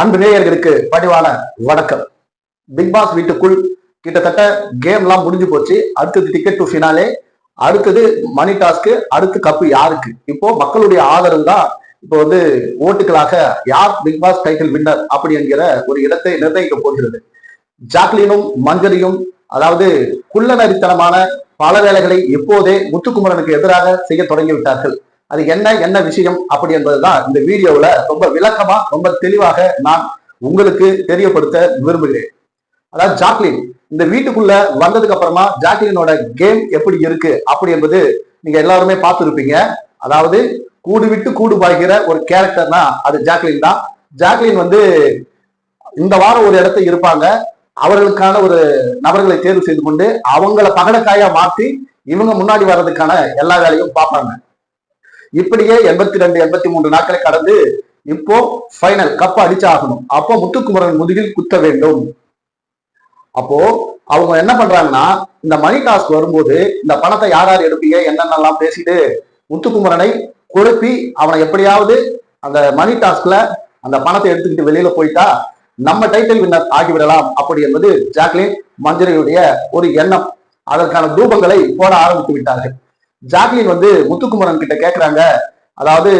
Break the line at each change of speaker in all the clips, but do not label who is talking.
அன்பு நேயர்களுக்கு பணிவான வணக்கம். பிக் பாஸ் வீட்டுக்குள் கிட்டத்தட்ட கேம் எல்லாம் முடிஞ்சு போச்சு. அடுத்தது டிக்கெட் டு ஃபினாலே அடுத்தது மணி டாஸ்க்கு அடுத்து கப்பு யாருக்கு? இப்போ மக்களுடைய ஆதரவு தான் இப்போ வந்து ஓட்டுகளாக யார் பிக் பாஸ் டைட்டில் வின்னர் அப்படி என்கிற ஒரு இடத்தை நிர்ணயிக்க போகிறது. ஜாக்லினும் மஞ்சரியும் அதாவது குள்ளநரித்தனமான பல வேலைகளை எப்போதே முத்துக்குமரனுக்கு எதிராக செய்ய தொடங்கிவிட்டார்கள் அது என்ன என்ன விஷயம் அப்படி என்பதுதான் இந்த வீடியோவில் ரொம்ப விளக்கமா ரொம்ப தெளிவாக நான் உங்களுக்கு தெரியப்படுத்த விரும்புகிறேன். அதாவது ஜாக்லின் இந்த வீட்டுக்குள்ள வந்ததுக்கு அப்புறமா ஜாக்லினோட கேம் எப்படி இருக்கு? அப்படி என்பது நீங்க எல்லாருமே பார்த்துருப்பீங்க. அதாவது கூடு விட்டு கூடு பாய்கிற ஒரு கேரக்டர்னா அது ஜாக்லின் தான். ஜாக்லின் வந்து இந்த வாரம் ஒரு இடத்த இருப்பாங்க. அவர்களுக்கான ஒரு நபர்களை தேர்வு செய்து கொண்டு அவங்கள பகடக்காயா மாற்றி இவங்க முன்னாடி வர்றதுக்கான எல்லா வேலையும் பார்ப்பாங்க. இப்படியே எண்பத்தி ரெண்டு எண்பத்தி மூன்று நாட்களை கடந்து இப்போ ஃபைனல் கப் அடிச்சாகணும். அப்போ முத்துக்குமரன் முதுகில் குத்த வேண்டும். அப்போ அவங்க என்ன பண்றாங்கன்னா இந்த மணி டாஸ்க் வரும்போது இந்த பணத்தை யார் யார் எடுப்பீங்க என்னென்னலாம் பேசிட்டு முத்துக்குமரனை குழப்பி அவனை எப்படியாவது அந்த மணி டாஸ்க்ல அந்த பணத்தை எடுத்துக்கிட்டு வெளியில போயிட்டா நம்ம டைட்டில் வின்னர் ஆகிவிடலாம். அப்படி என்பது ஜாக்லின் மஞ்சரியுடைய ஒரு எண்ணம். அதற்கான தூபங்களை போட ஆரம்பித்து விட்டார்கள். ஜாக்லின் வந்து முத்துக்குமரன் கிட்ட கேட்குறாங்க அதாவது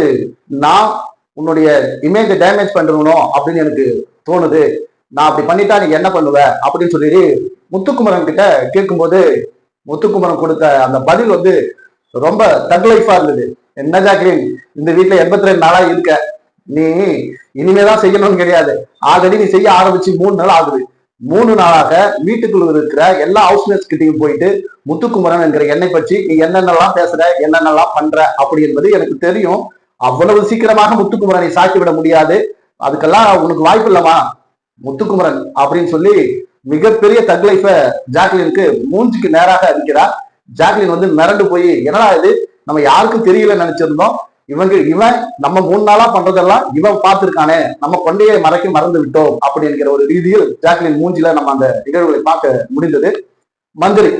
நான் உன்னுடைய இமேஜை டேமேஜ் பண்ணணும் அப்படின்னு எனக்கு தோணுது. நான் அப்படி பண்ணிட்டா நீ என்ன பண்ணுவ? அப்படின்னு சொல்லி முத்துக்குமரன் கிட்ட கேட்கும்போது முத்துக்குமரன் கொடுத்த அந்த பதில் வந்து ரொம்ப தக்லைஃபா இருந்தது. என்ன ஜாக்லின் இந்த வீட்டுல எண்பத்தி ரெண்டு நாளா இருக்க? நீ இனிமேதான் செய்யணும்னு கிடையாது. ஆல்ரெடி நீ செய்ய ஆரம்பிச்சு மூணு நாள் ஆகுது. மூணு நாளாக வீட்டுக்குள் இருக்கிற எல்லா ஹவுஸ்மேட்ஸ் கிட்டையும் போயிட்டு முத்துக்குமரன் என்கிற என்னை பற்றி நீ என்னென்னலாம் பேசுற என்னென்னலாம் பண்ற அப்படி என்பது எனக்கு தெரியும். அவ்வளவு சீக்கிரமாக முத்துக்குமரனை சாக்கி விட முடியாது. அதுக்கெல்லாம் உனக்கு வாய்ப்பு இல்லமா முத்துக்குமரன் அப்படின்னு சொல்லி மிகப்பெரிய தக் லைஃப ஜாக்லினுக்கு மூஞ்சிக்கு நேராக அடிக்கிறார். ஜாக்லின் வந்து மிரண்டு போய் என்னடா இது? நம்ம யாருக்கும் தெரியல நினைச்சிருந்தோம். இவங்க இவன் நம்ம மூணு நாளா பண்றதெல்லாம் இவன் பார்த்திருக்கானே நம்ம கொண்டையை மறைக்க மறந்து விட்டோம் அப்படி என்கிற ஒரு ரீதியில் ஜாக்லின் மூஞ்சில நம்ம அந்த நிகழ்வுகளை பார்க்க முடிந்தது. மஞ்சரி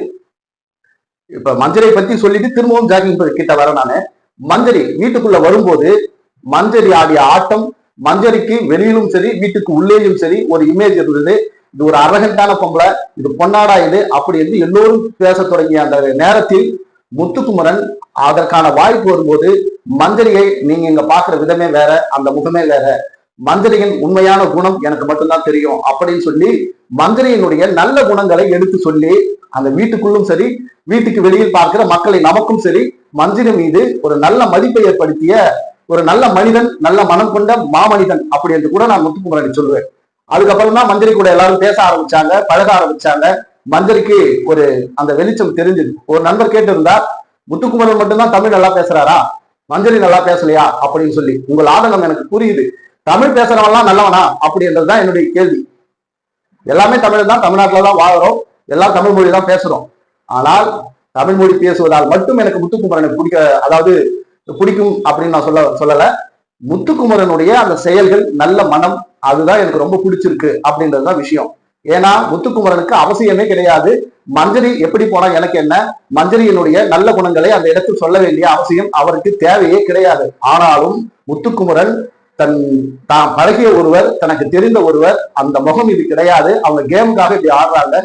இப்ப மஞ்சரை பத்தி சொல்லிட்டு திரும்பவும் ஜாக்லின் கிட்ட வர நானு. மஞ்சரி வீட்டுக்குள்ள வரும்போது மஞ்சரி ஆடிய ஆட்டம் மஞ்சரிக்கு வெளியிலும் சரி வீட்டுக்கு உள்ளேயும் சரி ஒரு இமேஜ் இருந்தது. இது ஒரு அரகண்டான பொம்பளை இது பொன்னாடா இது அப்படி என்று எல்லோரும் பேச தொடங்கிய அந்த நேரத்தில் முத்துக்குமரன் அதற்கான வாய்ப்பு வரும்போது மந்திரியை நீங்க இங்க பாக்குற விதமே வேற அந்த முகமே வேற. மந்திரியின் உண்மையான குணம் எனக்கு மட்டும்தான் தெரியும் அப்படின்னு சொல்லி மந்திரியினுடைய நல்ல குணங்களை எடுத்து சொல்லி அந்த வீட்டுக்குள்ளும் சரி வீட்டுக்கு வெளியில் பார்க்கிற மக்களை நமக்கும் சரி மந்திரி மீது ஒரு நல்ல மதிப்பை ஏற்படுத்திய ஒரு நல்ல மனிதன் நல்ல மனம் கொண்ட மாமனிதன் அப்படி என்று கூட நான் முத்துக்குமரனை சொல்லுவேன் அதுக்கப்புறம் தான் மந்திரி கூட எல்லாரும் பேச ஆரம்பிச்சாங்க பழக ஆரம்பிச்சாங்க. மஞ்சரிக்கு ஒரு அந்த வெளிச்சம் தெரிஞ்சது. ஒரு நண்பர் கேட்டிருந்தார் முத்துக்குமரன் மட்டும்தான் தமிழ் நல்லா பேசுறாரா? மஞ்சரி நல்லா பேசலையா? அப்படின்னு சொல்லி உங்கள் ஆதங்கம் எனக்கு புரியுது. தமிழ் பேசுறவன்லாம் நல்லவனா? அப்படின்றதுதான் என்னுடைய கேள்வி. எல்லாமே தமிழ் தான். தமிழ்நாட்டுல தான் வாழறோம். எல்லாம் தமிழ் மொழி தான் பேசுறோம். ஆனால் தமிழ் மொழி பேசுவதால் மட்டும் எனக்கு முத்துக்குமரனை பிடிக்க அதாவது பிடிக்கும் அப்படின்னு நான் சொல்ல சொல்லல. முத்துக்குமரனுடைய அந்த செயல்கள் நல்ல மனம் அதுதான் எனக்கு ரொம்ப பிடிச்சிருக்கு அப்படின்றதுதான் விஷயம். ஏன்னா முத்துக்குமரனுக்கு அவசியமே கிடையாது. மஞ்சரி எப்படி போனா எனக்கு என்ன? மஞ்சரியினுடைய நல்ல குணங்களை அந்த இடத்தில் சொல்ல வேண்டிய அவசியம் அவருக்கு தேவையே கிடையாது. ஆனாலும் முத்துக்குமரன் தன் தான் பழகிய ஒருவர் தனக்கு தெரிந்த ஒருவர் அந்த முகம் இது கிடையாது. அவங்க கேமுக்காக இப்படி ஆடுறாங்க.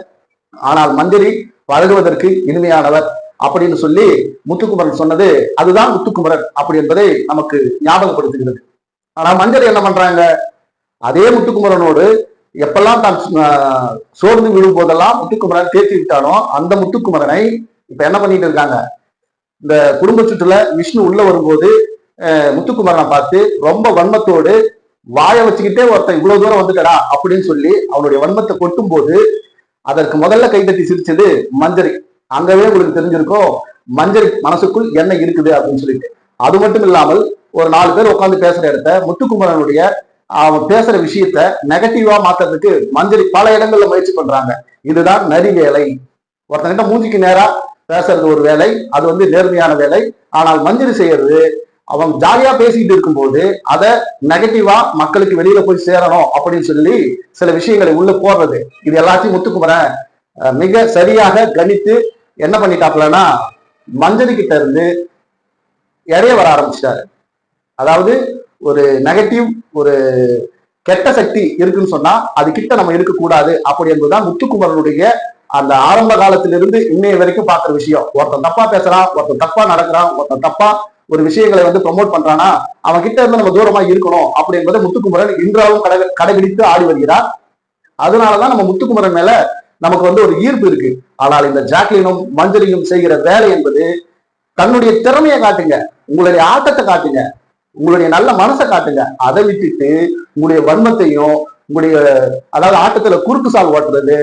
ஆனால் மஞ்சரி பழகுவதற்கு இனிமையானவர் அப்படின்னு சொல்லி முத்துக்குமரன் சொன்னது அதுதான் முத்துக்குமரன் அப்படி என்பதை நமக்கு ஞாபகப்படுத்துகிறது. ஆனா மஞ்சள் என்ன பண்றாங்க? அதே முத்துக்குமரனோடு எப்பெல்லாம் தான் சோர்ந்து விழும் போதெல்லாம் முத்துக்குமரன் தேர்த்தி விட்டானோ அந்த முத்துக்குமரனை இப்ப என்ன பண்ணிட்டு இருக்காங்க? இந்த குடும்ப சுற்றுல விஷ்ணு உள்ள வரும்போது முத்துக்குமரனை பார்த்து ரொம்ப வன்மத்தோடு வாய வச்சுக்கிட்டே ஒருத்தன் இவ்வளவு தூரம் வந்துட்டடா அப்படின்னு சொல்லி அவனுடைய வன்மத்தை கொட்டும் போது அதற்கு முதல்ல கைதட்டி சிரிச்சது மஞ்சரி. அங்கவே உங்களுக்கு தெரிஞ்சிருக்கும் மஞ்சரி மனசுக்குள் என்ன இருக்குது அப்படின்னு சொல்லிட்டு. அது மட்டும் இல்லாமல் ஒரு நாலு பேர் உட்காந்து பேசுற இடத்த முத்துக்குமரனுடைய அவன் பேசுற விஷயத்த நெகட்டிவா மாத்துறதுக்கு மந்திரி பல இடங்கள்ல முயற்சி பண்றாங்க. இதுதான் நரி வேலை. ஒருத்தன்கிட்ட மூஞ்சிக்கு நேரா பேசுறது ஒரு வேலை அது வந்து நேர்மையான வேலை. ஆனால் மந்திரி செய்யறது அவன் ஜாலியா பேசிக்கிட்டு இருக்கும்போது அதை நெகட்டிவா மக்களுக்கு வெளியில போய் சேரணும் அப்படின்னு சொல்லி சில விஷயங்களை உள்ள போடுறது. இது எல்லாத்தையும் ஒத்துக்குமரேன் மிக சரியாக கணித்து என்ன பண்ணிட்டாப்லன்னா மஞ்சரி கிட்ட இருந்து இடைய வர ஆரம்பிச்சிட்டாரு. அதாவது ஒரு நெகட்டிவ் ஒரு கெட்ட சக்தி இருக்குன்னு சொன்னா அது கிட்ட நம்ம இருக்கக்கூடாது. அப்படி என்பதுதான் முத்துக்குமரனுடைய அந்த ஆரம்ப காலத்திலிருந்து இன்னைய வரைக்கும் பாக்குற விஷயம். ஒருத்தன் தப்பா பேசுறான் ஒருத்தன் தப்பா நடக்கிறான் ஒருத்தன் தப்பா ஒரு விஷயங்களை வந்து ப்ரொமோட் பண்றானா அவன் கிட்ட இருந்து நம்ம தூரமா இருக்கணும் அப்படி என்பதை முத்துக்குமரன் இன்றாலும் கடை கடைபிடித்து ஆடி வருகிறார். அதனாலதான் நம்ம முத்துக்குமரன் மேல நமக்கு வந்து ஒரு ஈர்ப்பு இருக்கு. ஆனால் இந்த ஜாக்லினும் மஞ்சரியும் செய்கிற வேலை என்பது தன்னுடைய திறமையை காட்டுங்க. உங்களுடைய ஆட்டத்தை காட்டுங்க. உங்களுடைய நல்ல மனசை காட்டுங்க. அதை விட்டுட்டு உங்களுடைய வன்மத்தையும் உங்களுடைய அதாவது ஆட்டத்துல குறுக்கு சால் ஓட்டுறது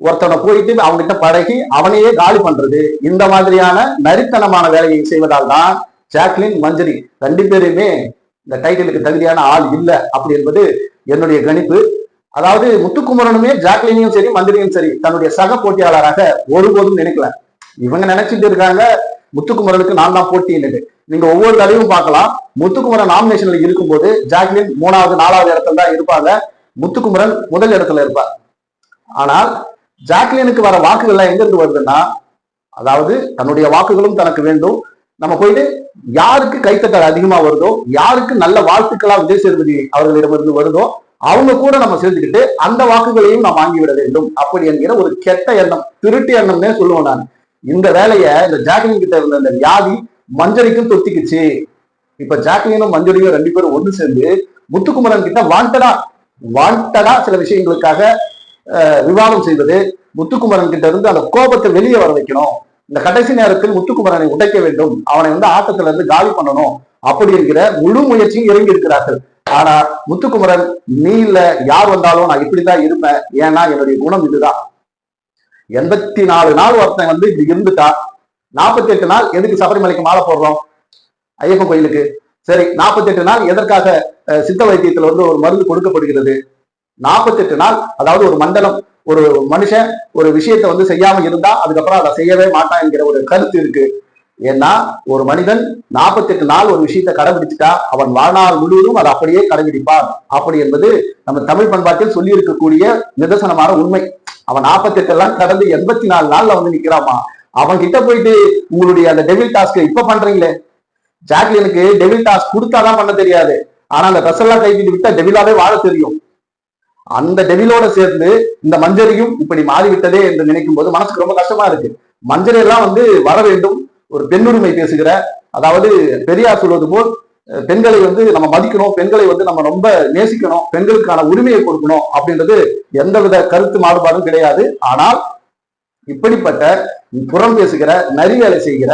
ஒருத்தனை போயிட்டு அவன்கிட்ட பழகி அவனையே காலி பண்றது இந்த மாதிரியான நரித்தனமான வேலையை செய்வதால் தான் ஜாக்லின் மஞ்சரி. ரெண்டு பேருமே இந்த டைட்டிலுக்கு தகுதியான ஆள் இல்லை அப்படி என்பது என்னுடைய கணிப்பு. அதாவது முத்துக்குமரனுமே ஜாக்லினையும் சரி மந்திரியும் சரி தன்னுடைய சக போட்டியாளராக ஒருபோதும் நினைக்கல. இவங்க நினைச்சிட்டு இருக்காங்க முத்துக்குமரனுக்கு நான் தான் போட்டின்னு நீங்க ஒவ்வொரு தடவையும் பார்க்கலாம். முத்துக்குமரன் நாமினேஷன்ல இருக்கும்போது ஜாக்லின் மூணாவது நாலாவது இடத்துல தான் இருப்பாங்க. முத்துக்குமரன் முதல் இடத்துல இருப்பார். ஆனால் ஜாக்லினுக்கு வர வாக்குகள்லாம் எங்க இருந்து வருதுன்னா அதாவது தன்னுடைய வாக்குகளும் தனக்கு வேண்டும். நம்ம போயிட்டு யாருக்கு கைத்தட்டல் அதிகமா வருதோ யாருக்கு நல்ல வாழ்த்துக்களா விஜய் சேதுபதி அவர்களிடமிருந்து வருதோ அவங்க கூட நம்ம சேர்த்துக்கிட்டு அந்த வாக்குகளையும் நாம் வாங்கிவிட வேண்டும் அப்படி என்கிற ஒரு கெட்ட எண்ணம் திருட்டு எண்ணம்னே சொல்லுவேன் நான். இந்த வேலையை இந்த ஜாக்லின் கிட்ட இருந்த இந்த வியாதி மஞ்சரிக்கும் தொத்திக்குச்சு இப்ப ஜாக்லினும் மஞ்சரியும் ரெண்டு பேரும் ஒன்று சேர்ந்து முத்துக்குமரன் கிட்ட வாண்டடா வாண்டடா சில விஷயங்களுக்காக அஹ், விவாதம் செய்வது முத்துக்குமரன் கிட்ட இருந்து அந்த கோபத்தை வெளியே வர வைக்கணும். இந்த கடைசி நேரத்தில் முத்துக்குமரனை உடைக்க வேண்டும். அவனை வந்து ஆட்டத்துல இருந்து காலி பண்ணணும். அப்படி என்கிற முழு முயற்சியும் இறங்கி இருக்கிறார்கள். ஆனா முத்துக்குமரன் நீ இல்ல யார் வந்தாலும் நான் இப்படிதான் இருப்பேன். ஏன்னா என்னுடைய குணம் இதுதான். எண்பத்தி நாலு நாள் ஒருத்தன் வந்து இப்படி இருந்துட்டா. நாற்பத்தி எட்டு நாள் எதுக்கு சபரிமலைக்கு மாலை போடுறோம்? ஐயப்பன் கோயிலுக்கு. சரி நாற்பத்தி எட்டு நாள் எதற்காக சித்த வைத்தியத்துல வந்து ஒரு மருந்து கொடுக்கப்படுகிறது? நாற்பத்தெட்டு நாள் அதாவது ஒரு மண்டலம் ஒரு மனுஷன் ஒரு விஷயத்த வந்து செய்யாம இருந்தா அதுக்கப்புறம் அதை செய்யவே மாட்டான் என்கிற ஒரு கருத்து இருக்கு. ஏன்னா ஒரு மனிதன் நாற்பத்தெட்டு நாள் ஒரு விஷயத்தை கடைபிடிச்சிட்டா அவன் வாழ்நாள் முழுவதும் அதை அப்படியே கடைபிடிப்பான். அப்படி என்பது நம்ம தமிழ் பண்பாட்டில் சொல்லி இருக்கக்கூடிய நிதர்சனமான உண்மை. அவன் நாற்பத்தெட்டு எல்லாம் கடந்து எண்பத்தி நாலு நாள்ல வந்து நிக்கிறாமா? அவன் கிட்ட போயிட்டு உங்களுடைய அந்த டெபிள் டாஸ்க் இப்ப பண்றீங்களே? ஜாக்லினுக்கு டெவில் டாஸ்க் கொடுத்தாதான் பண்ண தெரியாது. ஆனா அந்த ட்ரெஸ் கைவிட்டு விட்டா டெவிலாவே வாழ தெரியும். அந்த டெவிலோட சேர்ந்து இந்த மஞ்சரியும் இப்படி மாறிவிட்டதே என்று நினைக்கும் போது மனசுக்கு ரொம்ப கஷ்டமா இருக்கு. மஞ்சரி எல்லாம் வந்து வர வேண்டும் ஒரு பெண்ணுரிமை பேசுகிற அதாவது பெரியார் சொல்வது போல் பெண்களை வந்து நம்ம மதிக்கணும் பெண்களை வந்து நம்ம ரொம்ப நேசிக்கணும் பெண்களுக்கான உரிமையை கொடுக்கணும் அப்படின்றது எந்தவித கருத்து மாறுபாடும் கிடையாது. ஆனால் இப்படிப்பட்ட புறம் பேசுகிற நரி வேலை செய்கிற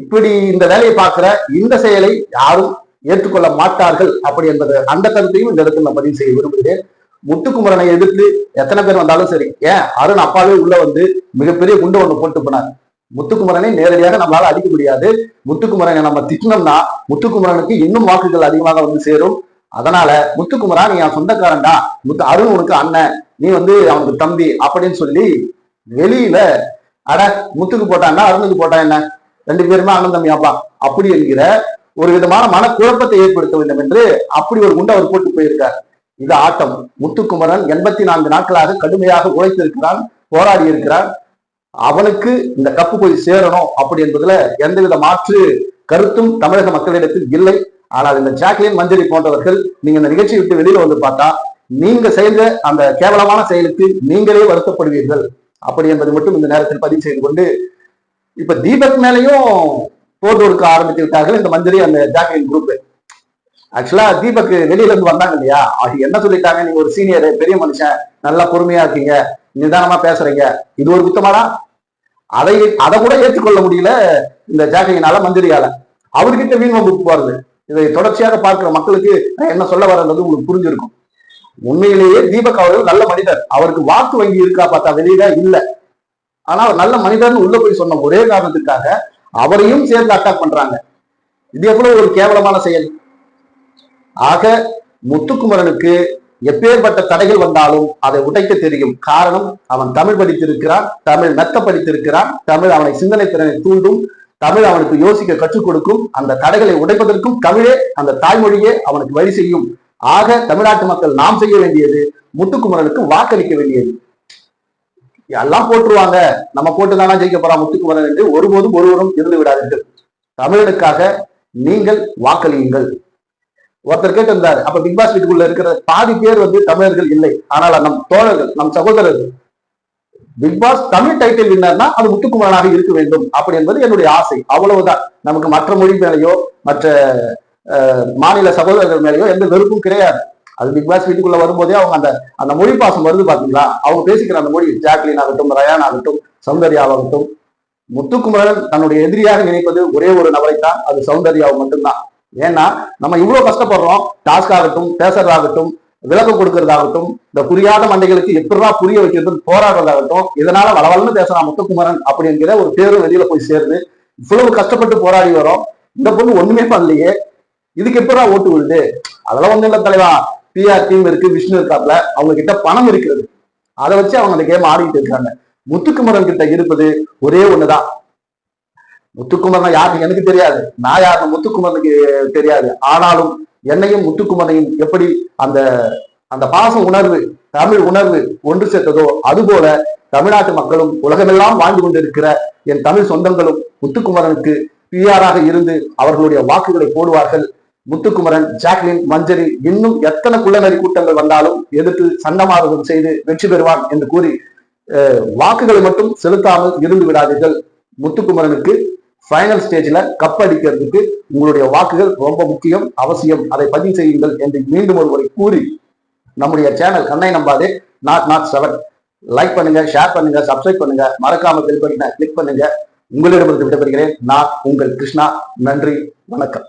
இப்படி இந்த வேலையை பார்க்கிற இந்த செயலை யாரும் ஏற்றுக்கொள்ள மாட்டார்கள் அப்படி என்பது அந்த கருத்தையும் இந்த இடத்துல நான் பதிவு செய்ய விரும்புகிறேன். முத்துக்குமரனை எதிர்த்து எத்தனை பேர் வந்தாலும் சரி ஏன்? அருண் அப்பாவே உள்ள வந்து மிகப்பெரிய குண்டு ஒண்ணு போட்டு போனார். முத்துக்குமரனை நேரடியாக நம்மளால அடிக்க முடியாது. முத்துக்குமரனை நம்ம திட்டினோம்னா முத்துக்குமரனுக்கு இன்னும் வாக்குகள் அதிகமாக வந்து சேரும். அதனால முத்துக்குமரா நீ என் சொந்தக்காரன்டா. முத்து அருண் உனக்கு அண்ணன். நீ வந்து அவனுக்கு தம்பி அப்படின்னு சொல்லி வெளியில அட முத்துக்கு போட்டான்னா அருணுக்கு போட்டா என்ன? ரெண்டு பேருமே அண்ணன் தம்பி அப்படி என்கிற ஒரு விதமான மனக்குழப்பத்தை ஏற்படுத்த வேண்டும் என்று அப்படி ஒரு குண்டை அவர் போட்டு போயிருக்கார். இது ஆட்டம். முத்துக்குமரன் எண்பத்தி நான்கு நாட்களாக கடுமையாக உழைத்திருக்கிறான் போராடி இருக்கிறான். அவனுக்கு இந்த கப்பு போய் சேரணும் அப்படி என்பதுல எந்தவித மாற்று கருத்தும் தமிழக மக்களிடத்தில் இல்லை. ஆனால் இந்த ஜாக்லின் மஞ்சரி போன்றவர்கள் நீங்க இந்த நிகழ்ச்சியை விட்டு வெளியில வந்து பார்த்தா நீங்க செய்த அந்த கேவலமான செயலுக்கு நீங்களே வருத்தப்படுவீர்கள். அப்படி என்பது மட்டும் இந்த நேரத்தில் பதிவு செய்து கொண்டு இப்ப தீபக் மேலையும் போர் தொடுக்க ஆரம்பித்து விட்டார்கள் இந்த மஞ்சரி அந்த ஜாக்லின் குரூப் ஆக்சுவலா தீபக் வெளியில இருந்து வந்தாங்க இல்லையா? அது என்ன சொல்லிட்டாங்க? நீங்க ஒரு சீனியர் பெரிய மனுஷன் நல்லா பொறுமையா இருக்கீங்க நிதானமா பேசுறீங்க. இது ஒரு குத்தமாடா? அதை அதை கூட ஏற்றுக்கொள்ள முடியல இந்த ஜாக்கையினால மந்திரியால. அவர்கிட்ட வீண் வம்புக்கு போறது. இதை தொடர்ச்சியாக பார்க்கிற மக்களுக்கு நான் என்ன சொல்ல வரன்றது உங்களுக்கு புரிஞ்சிருக்கும். உண்மையிலேயே தீபக் அவர்கள் நல்ல மனிதர். அவருக்கு வாக்கு வங்கி இருக்கா பார்த்தா வெளியில இல்லை. ஆனா அவர் நல்ல மனிதர்னு உள்ள போய் சொன்ன ஒரே காரணத்துக்காக அவரையும் சேர்ந்து அட்டாக் பண்றாங்க. இது எவ்வளவு ஒரு கேவலமான செயல். ஆக முத்துக்குமரனுக்கு எப்பேற்பட்ட தடைகள் வந்தாலும் அதை உடைக்க தெரியும். காரணம் அவன் தமிழ் படித்திருக்கிறான் தமிழ் மெத்த படித்திருக்கிறான் தமிழ் அவனை சிந்தனை திறனை தூண்டும் தமிழ் அவனுக்கு யோசிக்க கற்றுக் கொடுக்கும் அந்த தடைகளை உடைப்பதற்கும் தமிழே அந்த தாய்மொழியே அவனுக்கு வழி செய்யும். ஆக தமிழ்நாட்டு மக்கள் நாம் செய்ய வேண்டியது முத்துக்குமரனுக்கு வாக்களிக்க வேண்டியது. எல்லாம் போட்டுருவாங்க. நம்ம போட்டுதானா ஜெயிக்க போறோம் முத்துக்குமரன் என்று ஒருபோதும் ஒருவரும் இருந்து விடாதீர்கள். தமிழனுக்காக நீங்கள் வாக்களியுங்கள். ஒருத்தர் கேட்டிருந்தாரு அப்ப பிக் பாஸ் வீட்டுக்குள்ள இருக்கிற பாதி பேர் வந்து தமிழர்கள் இல்லை. ஆனால் நம் தோழர்கள் நம் சகோதரர்கள் பிக் பாஸ் தமிழ் டைட்டில் வின்னர்னா அது முத்துக்குமரனாக இருக்க வேண்டும். அப்படி என்பது என்னுடைய ஆசை. அவ்வளவுதான். நமக்கு மற்ற மொழி மேலேயோ மற்ற அஹ், மாநில சகோதரர்கள் மேலேயோ எந்த வெறுப்பும் கிடையாது. அது பிக் பாஸ் வீட்டுக்குள்ள வரும்போதே அவங்க அந்த அந்த மொழி பாசம் வருது பாத்தீங்களா? அவங்க பேசிக்கிற அந்த மொழி ஜாக்லின் ஆகட்டும் ரயான் ஆகட்டும் சௌந்தர்யா ஆகட்டும் முத்துக்குமரன் தன்னுடைய எதிரியாக நினைப்பது ஒரே ஒரு நபரை தான் அது சௌந்தர்யாவை மட்டும்தான். ஏன்னா நம்ம இவ்வளவு கஷ்டப்படுறோம் டாஸ்க் ஆகட்டும் பேசுறதாகட்டும் விளக்கம் கொடுக்கறதாகட்டும் இந்த புரியாத மண்டைகளுக்கு எப்படிதான் புரிய வைக்கிறது போராடுறதாகட்டும் இதனால வளவலன்னு பேசுறான் முத்துக்குமரன் அப்படிங்கிற ஒரு பேரும் வெளியில போய் சேருது. இவ்வளவு கஷ்டப்பட்டு போராடி வரோம் இந்த பொண்ணு ஒண்ணுமே பண்ணலையே இதுக்கு எப்படா ஓட்டு விழுது? அதெல்லாம் ஒண்ணும் இல்ல தலைவா. பிஆர் டீம் இருக்கு விஷ்ணு இருக்காப்ல அவங்க கிட்ட பணம் இருக்கிறது. அதை வச்சு அவங்க அந்த கேம் ஆடிக்கிட்டு இருக்காங்க. முத்துக்குமரன் கிட்ட இருப்பது ஒரே ஒண்ணுதான். முத்துக்குமரன் யாருன்னு எனக்கு தெரியாது. நான் யாருன்னு முத்துக்குமரனுக்கு தெரியாது. ஆனாலும் என்னையும் முத்துக்குமரனையும் எப்படி அந்த அந்த பாச உணர்வு தமிழ் உணர்வு ஒன்று சேர்த்ததோ அதுபோல தமிழ்நாட்டு மக்களும் உலகமெல்லாம் வாழ்ந்து கொண்டிருக்கிற என் தமிழ் சொந்தங்களும் முத்துக்குமரனுக்கு பிஆராக இருந்து அவர்களுடைய வாக்குகளை போடுவார்கள். முத்துக்குமரன் ஜாக்லின் மஞ்சரி இன்னும் எத்தனை குள்ளநரி கூட்டங்கள் வந்தாலும் எதிர்த்து சண்டமாரதம் செய்து வெற்றி பெறுவான் என்று கூறி வாக்குகளை மட்டும் செலுத்தாமல் இருந்து விடாதீர்கள். முத்துக்குமரனுக்கு ஃபைனல் ஸ்டேஜ்ல கப் அடிக்கிறதுக்கு உங்களுடைய வாக்குகள் ரொம்ப முக்கியம் அவசியம். அதை பதிவு செய்யுங்கள் என்று மீண்டும் ஒரு முறை கூறி நம்முடைய சேனல் கண்ணை நம்பாதே நாட் நாட் செவன் லைக் பண்ணுங்க ஷேர் பண்ணுங்க சப்ஸ்கிரைப் பண்ணுங்க. மறக்காம பெல் பட்டனை கிளிக் பண்ணுங்க. உங்களிடமிருந்து விடைபெறுகிறேன். நான் உங்கள் கிருஷ்ணா. நன்றி வணக்கம்.